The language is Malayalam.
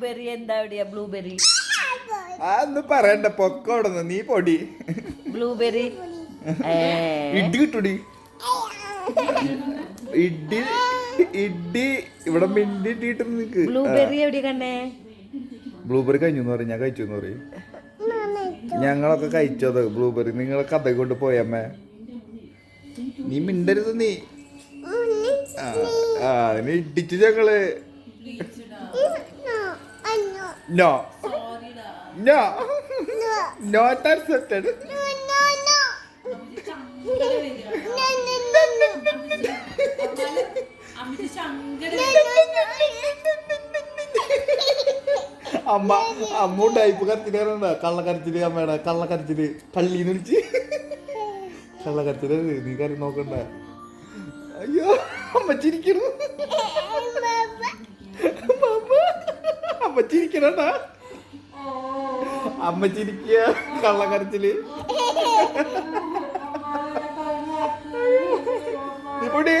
ബ്ലൂബെറി എന്താ എവിടെയാ ബ്ലൂബെറി അതൊന്നും പറയണ്ട പൊക്കോടുന്നു നീ പൊടി. ബ്ലൂബെറി ഇഡ് ഇടി കിട്ടൂടി? ഇടി ഇടി ഇവിടെ മിണ്ടി ഇട്ടിട്ട് നിക്ക് ബ്ലൂബെറി എവിടെ കണ്ടേ? ബ്ലൂബെറി കഴിഞ്ഞു എന്ന് പറയും. ഞാൻ കഴിച്ചു എന്ന് പറയും. ഞങ്ങളൊക്കെ കഴിച്ചത് ബ്ലൂബെറി നിങ്ങളെ കഥ കൊണ്ട് പോയമ്മേ നീ മിണ്ടരുത് നീ. ആ നീ അതിനെ ഇടിച്ചു ഞങ്ങൾ. നോ നോ നോട്ട് അക്സെപ്റ്റഡ് അമ്മ അമ്മ ടൈപ്പ് കരച്ചിലാണ് കള്ളക്കരച്ചിൽ അമ്മയുടെ കള്ളക്കരച്ചിൽ പള്ളിന്ന് വിളിച്ച്. കള്ളക്കരച്ചിൽ നീ കറി നോക്കണ്ട. അയ്യോ അമ്മ ചിരിക്കണു അമ്മ ചിരിക്കണടാ അമ്മ ചിരിക്കുക കള്ളക്കരച്ചിൽ ഇപ്പൊടി പൊടി.